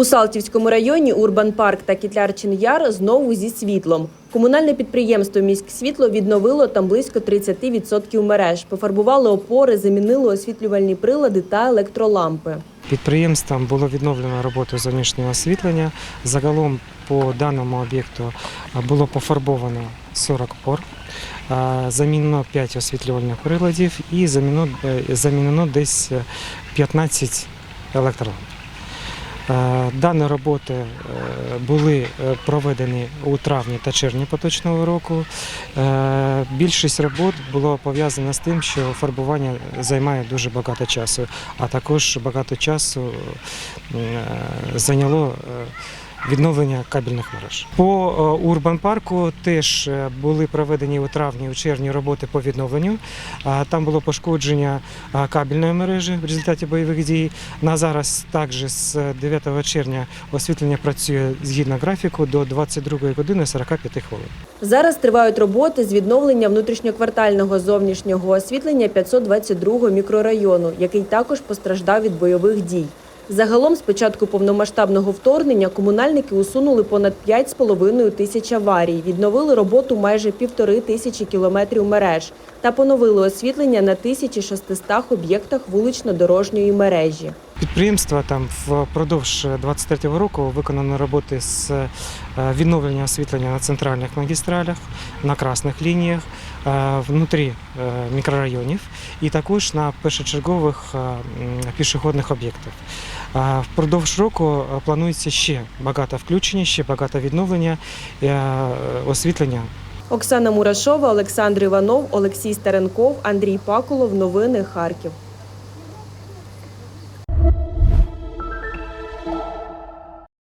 У Салтівському районі Урбан Парк та Кітлярчин Яр знову зі світлом. Комунальне підприємство «Міськсвітло» відновило там близько 30% мереж. Пофарбували опори, замінили освітлювальні прилади та електролампи. Підприємством було відновлено роботу зовнішнього освітлення. Загалом по даному об'єкту було пофарбовано 40 пор, замінено 5 освітлювальних приладів і е, замінено десь е, 15 електроламп. Е, Дані роботи е, були е, проведені у травні та червні поточного року. Більшість робот було пов'язано з тим, що фарбування займає дуже багато часу, а також багато часу зайняло відновлення кабельних мереж. По е, Урбан-парку теж е, були проведені у травні у червні роботи по відновленню. Там було пошкодження кабельної мережі в результаті бойових дій. На зараз також з 9 червня освітлення працює згідно графіку до 22 години 45 хвилин. Зараз тривають роботи з відновлення внутрішньоквартального зовнішнього освітлення 522 мікрорайону, який також постраждав від бойових дій. Загалом з початку повномасштабного вторгнення комунальники усунули понад 5,5 тисяч аварій, відновили роботу майже півтори тисячі кілометрів мереж та поновили освітлення на 1600 об'єктах вулично-дорожньої мережі. Підприємства там впродовж 23-го року виконано роботи з е, відновлення освітлення на центральних магістралях, на красних лініях, е, внутрі е, мікрорайонів і також на першочергових е, пішохідних об'єктах. Е, Впродовж року е, планується ще багато включення, ще багато відновлення е, освітлення Оксана Мурашова, Олександр Іванов, Олексій Старенков, Андрій Пакулов. Новини Харків.